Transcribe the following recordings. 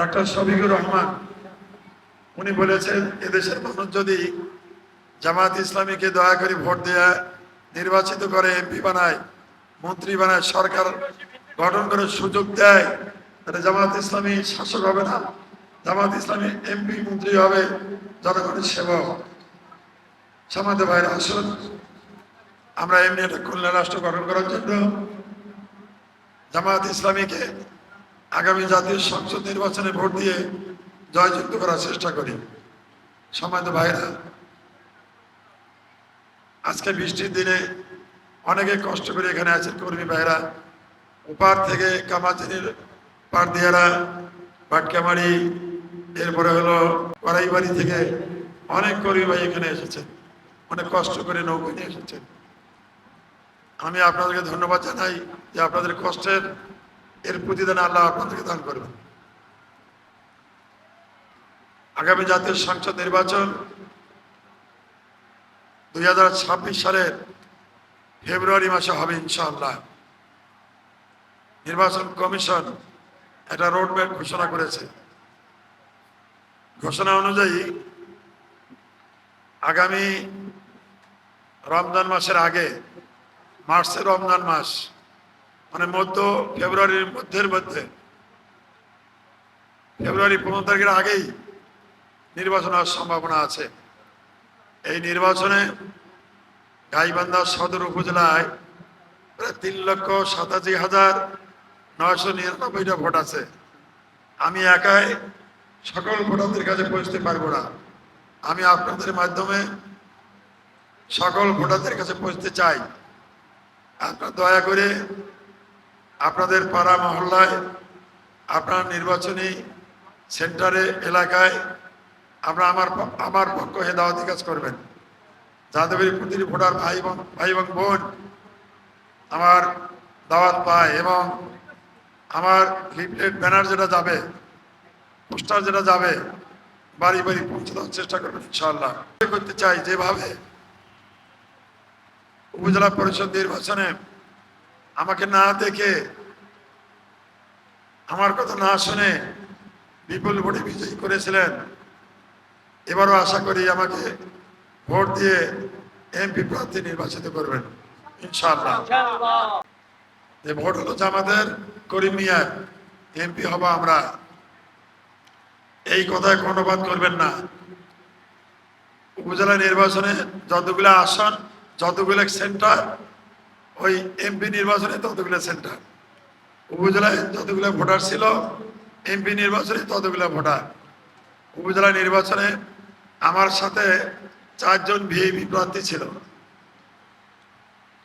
Doctor Shafiqur Rahman, উনি বলেছেন, এদেশের মানুষ যদি জামাত ইসলামীকে দয়া করে ভোট দেয়া নির্বাচিত করে এমপি বানায়, মন্ত্রী বানায়, সরকার গঠন করে সুযোগ দেয়, তাহলে জামাত ইসলামী শাসক হবে না। জামাত ইসলামী এমপি, মন্ত্রী হবে, জনগণের সেবক। সমাজ ভাইরা, আসুন। আমরা এমনি একটা কল্যাণ রাষ্ট্র গঠন করার জন্য জামাত ইসলামীকে আগামী জাতীয় সংসদ নির্বাচনে ভোট দিয়ে জয়যুক্ত করার চেষ্টা করি। সমাজ ভাইরা, আজকে বৃষ্টির দিনে অনেকে কষ্ট করে এখানে আছেন কর্মী ভাইরা। ওপার থেকে কামাচিনির পারদিয়ারা পাটকামারি এরপরে হলো কড়াইবাড়ি থেকে অনেক কর্মী ভাই এখানে এসেছেন। অনেক কষ্ট করে নৌকা নিয়ে এসেছেন। আমি আপনাদেরকে ধন্যবাদ জানাই যে আপনাদের কষ্টের এর প্রতিদান আল্লাহ আপনাদেরকে দান করবেন। আগামী জাতীয় সংসদ নির্বাচন দুই হাজার ছাব্বিশ সালের ফেব্রুয়ারি মাসে হবে ইনশাআল্লাহ। নির্বাচন কমিশন একটা রোডম্যাপ ঘোষণা করেছে। ঘোষণা অনুযায়ী আগামী রমজান মাসের আগে, মার্চের রমজান মাস মানে মধ্য ফেব্রুয়ারির মধ্যের মধ্যে। ফেব্রুয়ারি পনেরো তারিখের আগেই নির্বাচন হওয়ার সম্ভাবনা আছে। এই নির্বাচনে গাইবান্ধা সদর উপজেলায় প্রায় তিন লক্ষ সাতাশি হাজার নয়শো নিরানব্বইটা ভোট আছে। আমি একাই সকল ভোটারদের কাছে পৌঁছতে পারব না। আমি আপনাদের মাধ্যমে সকল ভোটারদের কাছে পৌঁছতে চাই। আপনার দয়া করে আপনাদের পাড়া মহল্লায়, আপনার নির্বাচনী সেন্টারে, এলাকায় আপনারা আমার আমার পক্ষ হয়ে দাওয়াতি কাজ করবেন। যাতে করে প্রতিটি ভোটার ভাই এবং ভাই এবং বোন আমার দাওয়াত পায় এবং আমার লিফলেট, ব্যানার যেটা যাবে, পোস্টার যেটা যাবে, বাড়ি বাড়ি পৌঁছে দেওয়ার চেষ্টা করবেন ইনশাআল্লাহ। করতে চাই যেভাবে উপজেলা পরিষদ নির্বাচনে আমাকে না দেখে, আমার কথা না শুনে বিপুল ভোটে বিজয়ী করেছিলেন। এবারও আশা করি আমাকে ভোট দিয়ে এমপি প্রার্থী নির্বাচিত করবেন, ইনশাআল্লাহ। যে ভোট হলো আমাদের করিম মিয়ার এমপি হব আমরা। এই কথায় কর্ণপাত করবেন না। উপজেলা নির্বাচনে যতগুলো আসন, যতগুলো সেন্টার ওই এমপি নির্বাচনে ততগুলো সেন্টার। উপজেলায় যতগুলো ভোটার ছিল এমপি নির্বাচনে ততগুলো ভোটার। উপজেলা নির্বাচনে আমার সাথে চারজন ভিআইপি প্রার্থী ছিল।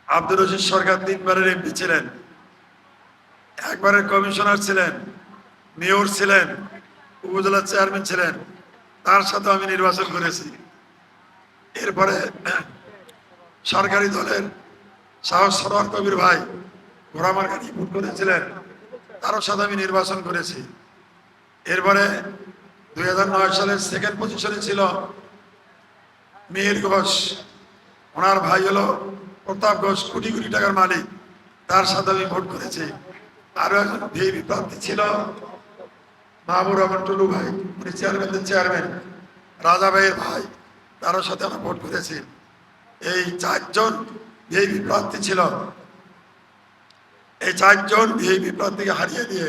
আব্দুর রশিদ সরকার তিনবারের এমপি ছিলেন। একবারের কমিশনার ছিলেন, মেয়র ছিলেন, উপজেলা চেয়ারম্যান ছিলেন। তার সাথে আমি নির্বাচন করেছি। এরপরে সরকারি দলের সাহস সরোয়ার কবির ভাই ঘোড়ামার গাড়ি ভোট করেছিলেন, তারও সাথে আমি নির্বাচন করেছি। এরপরে দুই হাজার সালের সেকেন্ড পজিশনে ছিল মিহির ঘোষ। ওনার ভাই হলো প্রতাপ ঘোষ, কোটি কোটি টাকার মালিক। তার সাথে আমি ভোট করেছি। আরও একজন ভিআইপি প্রার্থী ছিল মাহবুর রহমান টুলু ভাই, উনি চেয়ারম্যানদের চেয়ারম্যান রাজা ভাইয়ের ভাই, তারও সাথে আমরা ভোট করেছি। এই চারজন ভিআইপি প্রার্থী ছিল। এই চারজন ভিআইপি প্রার্থীকে হারিয়ে দিয়ে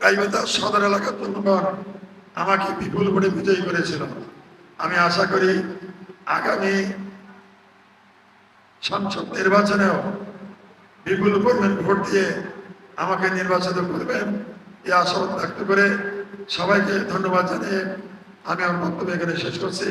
গাইবান্ধা সদর এলাকার জনগণ আমাকে বিপুল ভোটে বিজয়ী করেছিল। আমি আশা করি আগামী সংসদ নির্বাচনেও বিপুল পরিমাণ ভোট দিয়ে আমাকে নির্বাচিত করবেন এই আশাবাদ ব্যক্ত করে সবাইকে ধন্যবাদ জানিয়ে আমি আমার বক্তব্য এখানে শেষ করছি।